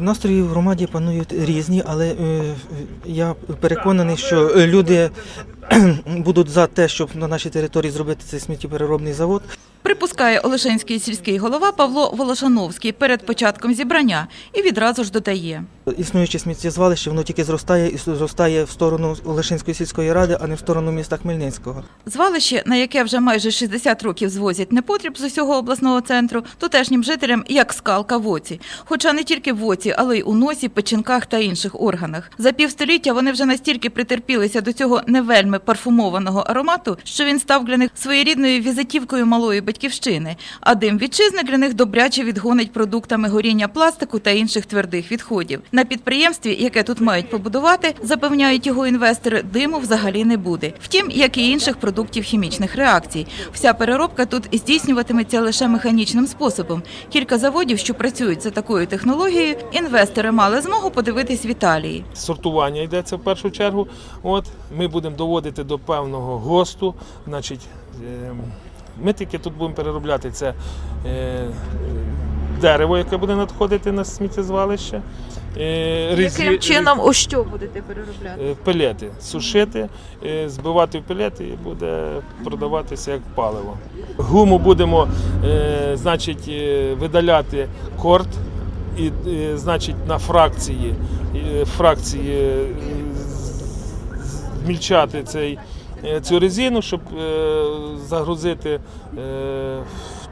Настрої в громаді панують різні, але е, я переконаний, що люди будуть за те, щоб на нашій території зробити цей сміттєпереробний завод. Припускає Олешинський сільський голова Павло Волошановський перед початком зібрання і відразу ж додає. Існуюче сміттєзвалище, воно тільки зростає і зростає в сторону Олешинської сільської ради, а не в сторону міста Хмельницького. Звалище, на яке вже майже 60 років звозять непотріб з усього обласного центру, тутешнім жителям як скалка в оці. Хоча не тільки в оці, але й у носі, печінках та інших органах. За півстоліття вони вже настільки притерпілися до цього не вельми парфумованого аромату, що він став для них своєрідною візитівкою малої батьківщини. А дим вітчизни для них добряче відгонить продуктами горіння пластику та інших твердих відходів. На підприємстві, яке тут мають побудувати, запевняють його інвестори, диму взагалі не буде. Втім, як і інших продуктів хімічних реакцій. Вся переробка тут здійснюватиметься лише механічним способом. Кілька заводів, що працюють за такою технологією, інвестори мали змогу подивитись в Італії. сортування йдеться в першу чергу. От ми будемо доводити до певного ГОСТу. Значить, е, ми тільки тут будемо переробляти це е, дерево, яке буде надходити на сміттєзвалище. е, резі- Яким чином у що будете переробляти? е, Пелети сушити, е, збивати в пелети і буде продаватися як паливо. Гуму будемо е, значить, е, видаляти корт і е, значить, на фракції, е, фракції е, з- змільчати цей, цю резину, щоб е, загрузити е,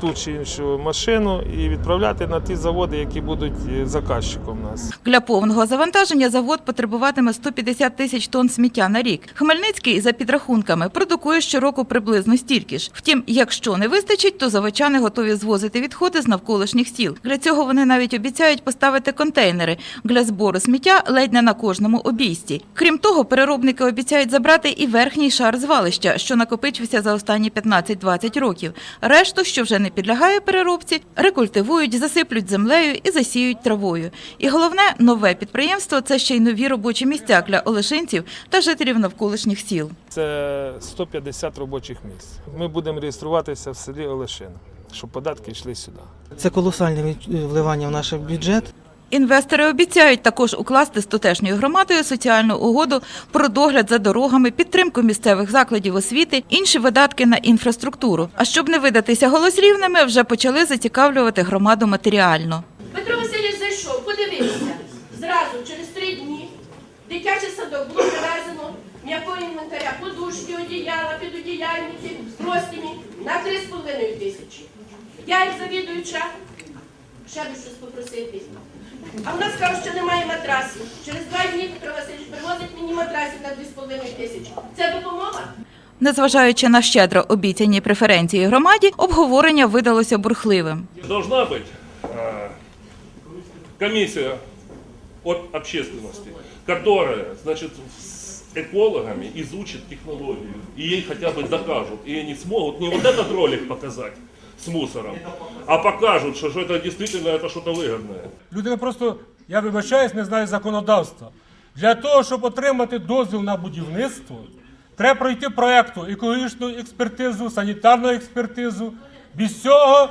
ту чи іншу машину і відправляти на ті заводи, які будуть е, заказчиком нас. Для повного завантаження завод потребуватиме 150 тисяч тонн сміття на рік. Хмельницький, за підрахунками, продукує щороку приблизно стільки ж. Втім, якщо не вистачить, то заводчани готові звозити відходи з навколишніх сіл. Для цього вони навіть обіцяють поставити контейнери для збору сміття ледь не на кожному обійсті. Крім того, переробники обіцяють забрати і верхній шар звалища, що накопичився за останні 15-20 років. Решту, що вже не підлягає переробці, рекультивують, засиплють землею і засіють травою. І головне, нове підприємство це ще й нові робочі місця для олешинців та жителів навколишніх сіл. Це 150 робочих місць. Ми будемо реєструватися в селі Олешин, щоб податки йшли сюди. Це колосальне вливання в наш бюджет. Інвестори обіцяють також укласти з тутешньою громадою соціальну угоду про догляд за дорогами, підтримку місцевих закладів освіти, інші видатки на інфраструктуру. А щоб не видатися голосрівними, вже почали зацікавлювати громаду матеріально. Петро Васильович зайшов, подивився. Зразу, через три дні, дитячий садок було привезено м'якого інвентаря, подушки, одіяла, підодіяльники, простині на 3,5 тисячі. Я як завідуюча, ще щось попросити. А в нас кажуть, що немає матрасів. Через два дні Петро Васильович привозить мені матрасів на 2,5 тисячі. Це допомога? Незважаючи на щедро обіцяні преференції громаді, обговорення видалося бурхливим. Должна быть э, комиссия от общественности, которая, значит, с экологами изучит технологию и ей хотя бы докажут, и они смогут не вот этот ролик показать с мусором, а покажут, что, что это действительно это что-то выгодное. Людина просто, я вибачаюсь, не знає законодавства. Для того, щоб отримати дозвіл на будівництво, треба пройти проєкту екологічну експертизу, санітарну експертизу. Без цього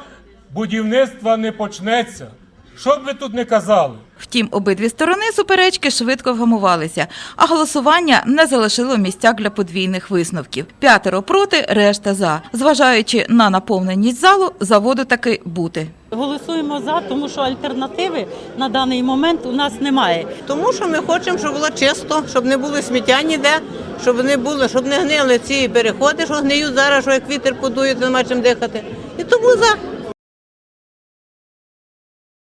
будівництва не почнеться. Що б ви тут не казали? Втім, обидві сторони суперечки швидко вгамувалися, а голосування не залишило місця для подвійних висновків. П'ятеро проти, решта за. Зважаючи на наповненість залу, заводу таки бути. Голосуємо за, тому що альтернативи на даний момент у нас немає. Тому що ми хочемо, щоб було чисто, щоб не було сміття ніде, щоб не було, щоб не гнили ці переходи, що гниють зараз, що як вітер подує, то нема чим дихати. І тому за.